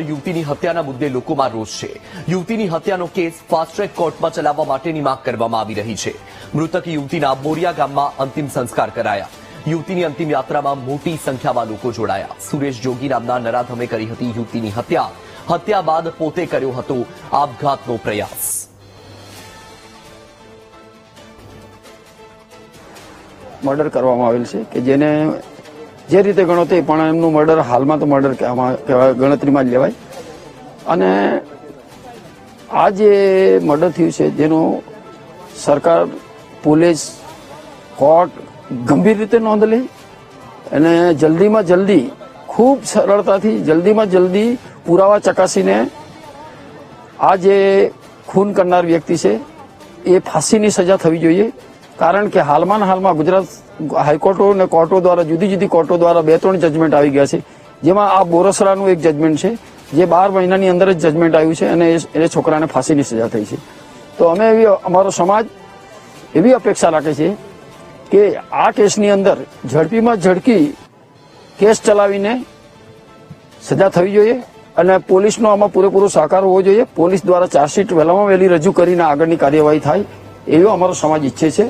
યુવતીની હત્યાના મુદ્દે લોકોમાં રોષ છે. યુવતીની હત્યાનો કેસ ફાસ્ટ ટ્રેક કોર્ટમાં ચલાવવા માટેની માંગ કરવામાં આવી રહી છે. મૃતક યુવતીના બોરિયા ગામમાં અંતિમ સંસ્કાર કરાયા. યુવતીની અંતિમ યાત્રામાં મોટી સંખ્યામાં લોકો જોડાયા. સુરેશ જોગી નામના નરાધમે કરી હતી યુવતીની હત્યા. હત્યા બાદ પોતે કર્યો હતો આપઘાતનો પ્રયાસ. મર્ડર કરવામાં આવેલ છે કે જેને જે રીતે ગણો તે પણ એમનું મર્ડર હાલમાં તો મર્ડર કહેવાય, ગણતરીમાં જ લેવાય. અને આ જે મર્ડર થયું છે, જેનું સરકાર, પોલીસ, કોર્ટ ગંભીર રીતે નોંધ લે અને જલ્દીમાં જલ્દી, ખૂબ સરળતાથી જલ્દીમાં જલ્દી પુરાવા ચકાસીને આ જે ખૂન કરનાર વ્યક્તિ છે, એ ફાંસીની સજા થવી જોઈએ. કારણ કે હાલમાં હાલમાં ગુજરાત હાઈકોર્ટો અને કોર્ટો દ્વારા જુદી જુદી કોર્ટો દ્વારા બે ત્રણ જજમેન્ટ આવી ગયા છે. જેમાં આ બોરસરાનું એક જજમેન્ટ છે, જે બાર મહિનાની અંદર જ જજમેન્ટ આવ્યું છે અને એ છોકરાને ફાંસીની સજા થઈ છે. તો અમે એવી અમારો સમાજ એવી અપેક્ષા રાખે છે કે આ કેસની અંદર ઝડપીમાં ઝડપી કેસ ચલાવીને સજા થવી જોઈએ અને પોલીસનો આમાં પૂરેપૂરો સહકાર હોવો જોઈએ. પોલીસ દ્વારા ચાર્જશીટ વહેલામાં વહેલી રજૂ કરીને આગળની કાર્યવાહી થાય એવો અમારો સમાજ ઈચ્છે છે.